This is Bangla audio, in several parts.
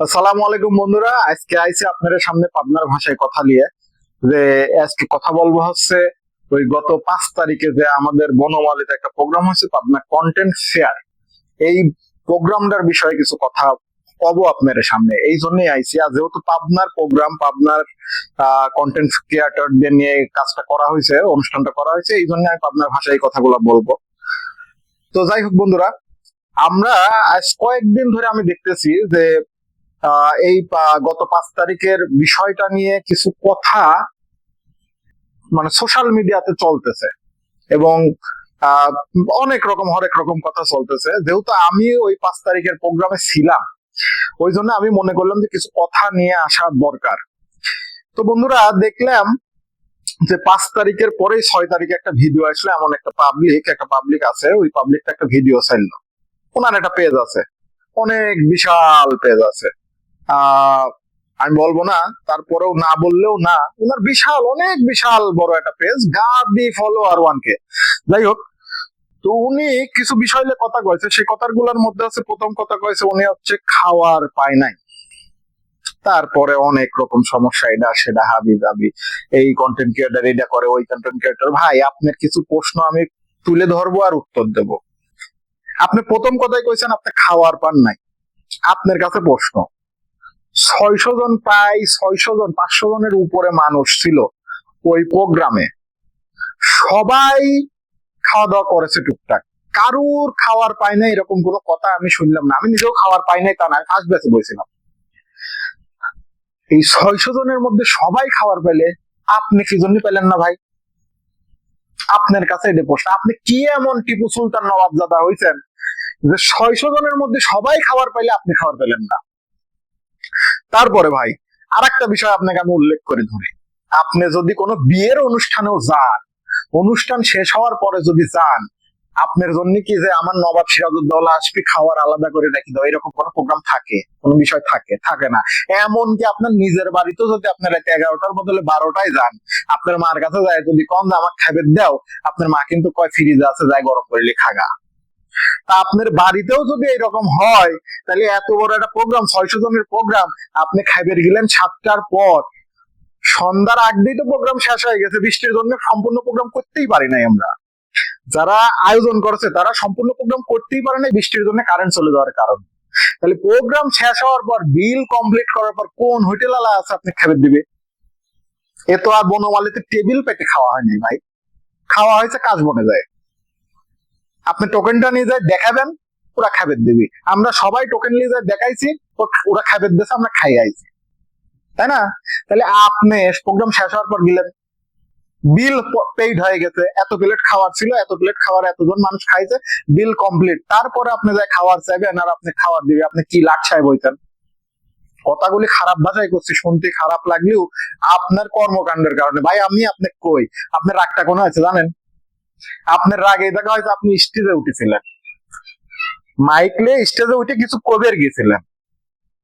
আসসালামু আলাইকুম বন্ধুরা। আজকে আইসি আপনাদের সামনে পাবনার ভাষায় কথা নিয়ে। যে আজকে কথা বলব হচ্ছে ওই গত পাঁচ তারিখে যে আমাদের বনমালিতে একটা প্রোগ্রাম হচ্ছে পাবনা কন্টেন্ট ফেয়ার এই প্রোগ্রামটার বিষয়ে কিছু কথা কব আপনাদের সামনে। এই জন্যই আইসি। আর যেহেতু পাবনার প্রোগ্রাম পাবনার কন্টেন্ট ক্রিয়েটরদের নিয়ে কাজটা করা হয়েছে, অনুষ্ঠানটা করা হয়েছে, এই জন্য আমি পাবনার ভাষায় কথাগুলো বলব। তো যাই হোক বন্ধুরা, আমরা কয়েকদিন ধরে আমি দেখতেছি যে এই গত পাঁচ তারিখের বিষয়টা নিয়ে কিছু কথা মানে সোশ্যাল মিডিয়াতে চলতেছে। এবং অনেক রকম, হরেক রকম কথা চলতেছে। যেহেতু আমি ওই পাঁচ তারিখের প্রোগ্রামে ছিলাম, ওই জন্য আমি মনে করলাম যে কিছু কথা নিয়ে আসা দরকার। তো বন্ধুরা, দেখলাম যে পাঁচ তারিখের পরে ছয় তারিখে একটা ভিডিও আসলো, এমন একটা পাবলিক একটা পাবলিক আছে, ওই পাবলিকটা একটা ভিডিও চাইলো ওনার একটা পেজ আছে। অনেক বিশাল পেজ আছে। আমি বলব না, তারপরেও না বললেও না। ওনার বিশাল, অনেক বিশাল বড় একটা পেজ গাদি ফলোয়ার ওয়ান কে যাই হোক, তো উনি কিছু বিষয় নিয়ে কথা কয়েছে সেই কথাগুলোর মধ্যে হচ্ছে প্রথম কথা কয়েছে উনি হচ্ছে খাওয়ার পায় নাই। তারপরে অনেক রকম সমস্যা, এটা, সেটা, হাবি দাবি এই কন্টেন্ট ক্রিয়েটার এটা করে, ওই কন্টেন্ট ক্রিয়েটার ভাই, আপনার কিছু প্রশ্ন আমি তুলে ধরবো আর উত্তর দেব। আপনি প্রথম কথাই কইছেন, আপনি খাওয়ার পান নাই। আপনার কাছে প্রশ্ন। ছয়শো জন প্রায় ছয়শো জন, পাঁচশো জনের উপরে মানুষ ছিল ওই প্রোগ্রামে সবাই খাওয়া দাওয়া করেছে টুকটাক। কারুর খাওয়ার পাই নাই এরকম কোনো কথা আমি শুনলাম না। আমি নিজেও খাওয়ার পাই নাই তা না ফার্স্ট ব্যাচে বলছিলাম। এই ছয়শো জনের মধ্যে সবাই খাবার পেলে আপনি কি জন্য পেলেন না ভাই? আপনার কাছে এটা প্রশ্ন। আপনি কি এমন টিপু সুলতান নবাবজাদা হয়েছেন যে ছয়শো জনের মধ্যে সবাই খাবার পাইলে আপনি খাবার পেলেন না? তারপরে ভাই আর একটা বিষয় আপনাকে আমি উল্লেখ করে ধরি। আপনি যদি কোনো বিয়ের অনুষ্ঠানেও যান, অনুষ্ঠান শেষ হওয়ার পরে যদি যান, আপনার জন্য কি যে আমার নবাব সিরাজউদ্দৌলা আসবে খাওয়ার আলাদা করে রাখি দাও এরকম কোনো প্রোগ্রাম থাকে? কোনো বিষয় থাকে? থাকে না। এমনকি আপনার নিজের বাড়িতেও যদি আপনার রাতে এগারোটার বদলে বারোটায় যান, আপনার মার কাছে যায়, যদি কম দাম আমার খাবার দাও। আপনার মা কিন্তু কয়, ফ্রিজে আছে, যায় গরম করলে খাগা তা আপনার বাড়িতেও যদি এরকম হয়, তাহলে এত বড় একটা প্রোগ্রাম ছয়শো জনের প্রোগ্রাম আপনি খাইবের গেলেন সাতটার পর। সন্ধ্যার আগ দিয়ে তো প্রোগ্রাম শেষ হয়ে গেছে, বৃষ্টির জন্য সম্পূর্ণ প্রোগ্রাম করতেই পারি নাই আমরা। যারা আয়োজন করেছে, তারা সম্পূর্ণ প্রোগ্রাম করতেই পারে নাই, বৃষ্টির জন্য কারেন্ট চলে যাওয়ার কারণে। তাহলে প্রোগ্রাম শেষ হওয়ার পর বিল কমপ্লিট করার পর কোন হোটেল আলা আছে আপনি খাবার দিবে? এ তো আর বনমালিতে টেবিল পেতে খাওয়া হয়নি ভাই। খাওয়া হয়েছে, কাজ বনে যায়। আপনি টোকেনটা নিয়ে যায় দেখাবেন, ওরা খাবার দিবি। আমরা সবাই টোকেন নিয়ে যায় দেখাইছি ওরা খাবার দিয়েছে আমরা খাই আইছি। তাই না? তাহলে আপনি প্রোগ্রাম শেষ হওয়ার পর গেলেন। বিল পেইড হয়ে গেছে। এত প্লেট খাওয়ার ছিল, এত প্লেট খাওয়ার, এতজন মানুষ খাইছে বিল কমপ্লিট তারপরে আপনি যায় খাওয়ার চাইবেন, আর আপনি খাওয়ার দিবে আপনি কি লাকসায় বইতেন কথাগুলি খারাপ ভাষায় করছি, শুনতে খারাপ লাগলেও আপনার কর্মকাণ্ডের কারণে। ভাই, আমি আপনাকে কই? আপনার রাগটা কোনো আছে জানেন? আপনার রাগ দেখা হয়তো আপনি স্টেজে উঠেছিলেন। মাইকলে স্টেজে উঠে কিছু কবের গেছিলেন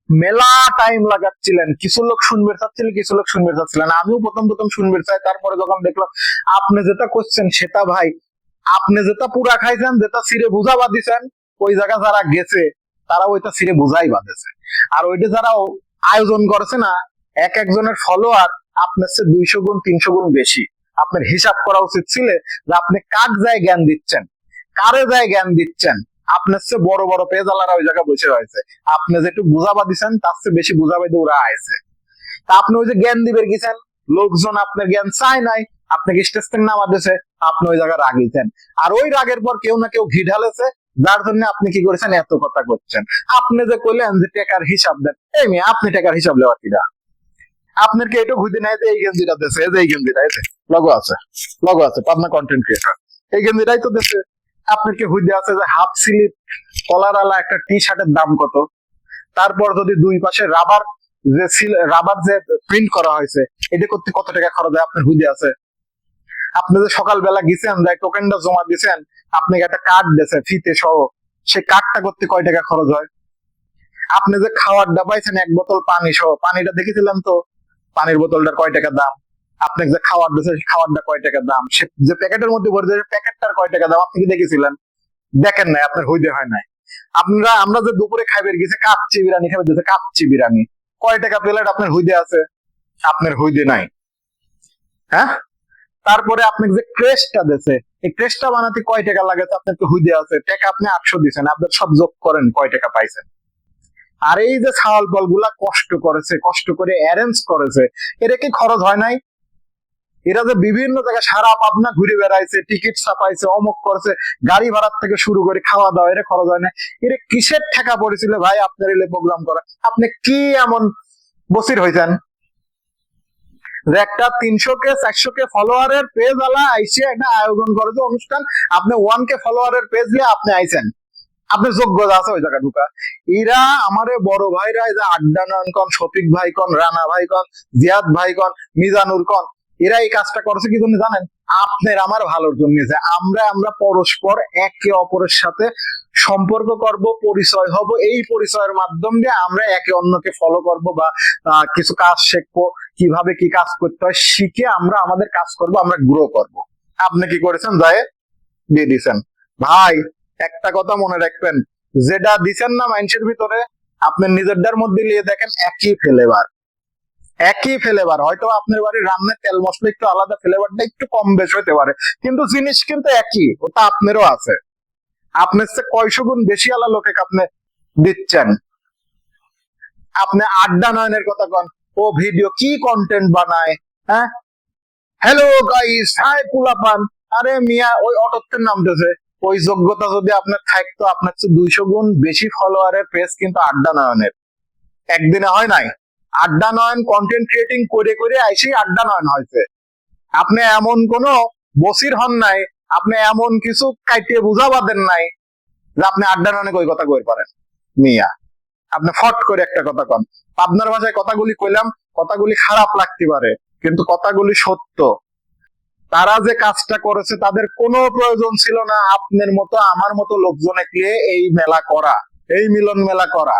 মেলা টাইম লাগাচ্ছিলেন, কিছু লোক শুনবে চাচ্ছিলেন কিছু লোক শুনবে চাচ্ছিলেন। আমিও প্রথম প্রথম শুনবে চাই, তারপরে যখন দেখলাম, আপনি যেটা করছেন সেটা ভাই, আপনি যেটা পুরা খাইছেন, যেটা সিরে বুঝা বাঁধিছেন, ওই জায়গা যারা গেছে, তারা ওইটা সিরে বুঝাই বাঁধেছে। আর ওইটা যারা আয়োজন করেছে না, এক একজনের ফলোয়ার আপনার চেয়ে দুইশো গুণ, তিনশো গুণ বেশি। আপনার হিসাব করা উচিত ছিল যে আপনি কাক যায় জ্ঞান দিচ্ছেন? কারে যায় জ্ঞান দিচ্ছেন? আপনার চেয়ে বড় বড় পেজালারা ওই জায়গায় বসে রয়েছে। আপনি যেটু বুঝাবা দিচ্ছেন তার চেয়ে বেশি বুঝাবে ওরা আইছে। তা আপনি ওই যে জ্ঞান দিবের গেছেন লোকজন আপনার জ্ঞান চায় নাই, আপনাকে স্টেজ থেকে নামা দিয়েছে, আপনি ওই জায়গায় রাগিয়েছেন আর ওই রাগের পর কেউ না কেউ ঘি ঢালেছে, যার জন্য আপনি কি করেছেন? এত কথা করছেন। আপনি যে কইলেন যে টাকার হিসাব দেন, এই মেয়ে, আপনি টাকার হিসাব দেওয়ার কিনা আপনার কি একটু ঘুরতে নাই যে এই গেঞ্জিটা দেশে এই যে এই গেঞ্জিটা যে লগো আছে লগো আছে, পাবনা কন্টেন্ট ক্রিয়েটর এই গেঞ্জিটাই তো দেশে আপনার কি হুইদে আছে যে হাফ স্লিপ কলার আলা একটা টি শার্টের দাম কত? তারপর যদি দুই পাশে রাবার যে রাবার যে প্রিন্ট করা হয়েছে, এটা করতে কত টাকা খরচ হয় আপনার হুইদে আছে? আপনি যে সকালবেলা গেছেন যাই টোকেনটা জমা দিয়েছেন, আপনাকে একটা কার্ড দিয়েছে, ফিতে সহ। সেই কার্ডটা করতে কয় টাকা খরচ হয়? আপনি যে খাওয়ার পাইছেন, এক বোতল পানি সহ, পানিটা দেখেছিলাম তো? পানির বোতলটার কয় টাকা দাম? আপনাকে যে দিয়েছে সেই খাবারটা কয় টাকা দাম? যে প্যাকেটের মধ্যে ভরে দিয়েছে প্যাকেটটার কয় টাকা দাম? আপনি কি দেখেছিলেন? দেখেন নাই, আপনার হইতে হয় নাই। আপনারা, আমরা যে দুপুরে খাইবে গেছে, কাচ্চি বিরিয়ানি খাবে দিতে কাচ্চি বিরিয়ানি। কয় টাকা প্লেট আপনার হুইদে আছে? আপনার হুইদে নাই। হ্যাঁ? তারপরে আপনাকে যে ক্রেস্টটা দিছে, এই ক্রেস্টটা বানাতে কয় টাকা লাগে? তো আপনার তো হুইদে আছে। টাকা আপনি আটশো দিচ্ছেন আপনার সব যোগ করেন, কয় টাকা পাইছেন? আর এই যে ছাওয়াল বলগুলা কষ্ট করেছে, কষ্ট করে অ্যারেঞ্জ করেছে, এর কি খরচ হয় নাই? এরা যে বিভিন্ন জায়গায় সারা পাবনা ঘুরে বেড়াইছে টিকিট ছাপাইছে, অমুক করেছে, গাড়ি ভাড়ার থেকে শুরু করে খাওয়া দাওয়া, এর খরচ হয় না এর কিসের ঠেকা পড়েছিল? ভাই, আপনার এলে প্রোগ্রাম করা। আপনি কি এমন বসির হয়েছেন যে একটা তিনশো কে, চারশো কে ফলোয়ারের পেজ আলা আইসে একটা আয়োজন করেছে অনুষ্ঠান, আপনি ওয়ান কে ফলোয়ারের পেজ দিয়ে আপনি আইছেন। আপনার যোগ্যতা আছে ওই জায়গা ঢুকা। এরা আমারে বড় ভাইরা যে আড্ডা নয়ন কন, শফিক ভাই কন, রানা ভাই কন, জিয়াদ ভাই কন, মিজানুর কন, এরা এই কাজটা করেছে কি জন্য জানেন? আপনার আমার ভালোর জন্য যে আমরা আমরা পরস্পর একে অপরের সাথে সম্পর্ক করব, পরিচয় হব, এই পরিচয়ের মাধ্যম দিয়ে আমরা একে অন্যকে ফলো করব বা কিছু কাজ শিখব, কীভাবে কি কাজ করতে হয়, শিখে আমরা আমাদের কাজ করব, আমরা গ্রো করব। আপনি কি করেছেন যায় দিয়ে দিছেন ভাই একটা কথা মনে রাখবেন, যেটা দিছেন না মানুষের ভিতরে, আপনি নিজেরটার মধ্যে নিয়ে দেখেন একই ফ্লেভার একই ফ্লেভার হয়তো আপনার বাড়ির রান্নার তেল মশলা একটু আলাদা ফ্লেভারটা একটু কম বেশ হতে পারে, কিন্তু জিনিস কিন্তু একই, ওটা আপনারও আছে। আপনার চেয়ে কয়শো গুণ বেশি আলা লোকে আপনি দিচ্ছেন। আপনি আড্ডা নয়নের কথা কন, ও ভিডিও কি কন্টেন্ট বানায় হ্যাঁ? হ্যালো গাইস হাই পুলাপান, আরে মিয়া, ওই অটোতে নামতেছে। ওই যোগ্যতা যদি আপনার থাকতো, আপনার চেয়ে দুইশো গুণ বেশি ফলোয়ারের পেজ কিন্তু আড্ডা নয়নের। একদিনে হয় নাই। আড্ডা নয়ন কন্টেন্ট ক্রিয়েটিং করে করে আইসি আড্ডা নয়ন হয়েছে। আপনি এমন কোন বসির হন নাই, আপনি এমন কিছু কাইটিয়ে বুঝাবাদেন নাই যে আপনি আড্ডা নয়নে কই কথা কই পারেন। মিয়া, আপনি ফট করে একটা কথা কন। পাবনার ভাষায় কথাগুলি কইলাম, কথাগুলি খারাপ লাগতে পারে, কিন্তু কথাগুলি সত্য। তারা যে কাজটা করেছে তাদের কোনো প্রয়োজন ছিল না। আপনার মতো, আমার মতো লোকজনে গিয়ে এই মেলা করা, এই মিলন মেলা করা।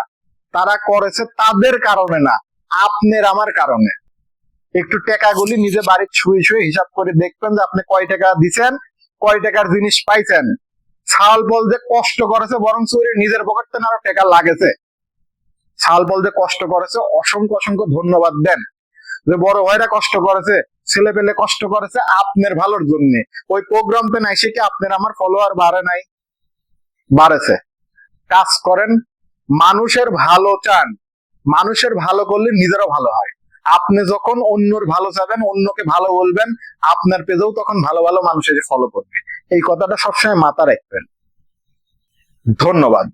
তারা করেছে তাদের কারণে না, আপনার আমার কারণে। একটু টাকাগুলি নিজে বাড়ির ছুঁয়ে ছুঁয়ে হিসাব করে দেখবেন যে আপনি কয় টাকা দিচ্ছেন কয় টাকার জিনিস পাইছেন। ছাল বল যে কষ্ট করেছে বরং চুরি নিজের পকেট আরও টাকা লাগেছে। ছাল বল যে কষ্ট করেছে, অসংখ্য অসংখ্য ধন্যবাদ দেন। যে বড় ভাইরা কষ্ট করেছে, ছেলে পেলে কষ্ট করেছে আপনার ভালোর জন্য। ওই প্রোগ্রামতে নাই, সে কি আপনার আমার ফলোয়ার বাড়ে নাই? বাড়েছে। কাজ করেন, মানুষের ভালো চান। মানুষের ভালো করলে নিজেরও ভালো হয়। আপনি যখন অন্যর ভালো চাবেন, অন্যকে ভালো বলবেন, আপনার পেজেও তখন ভালো ভালো মানুষের ফলো করবে। এই কথাটা সবসময় মাথা রাখবেন। ধন্যবাদ।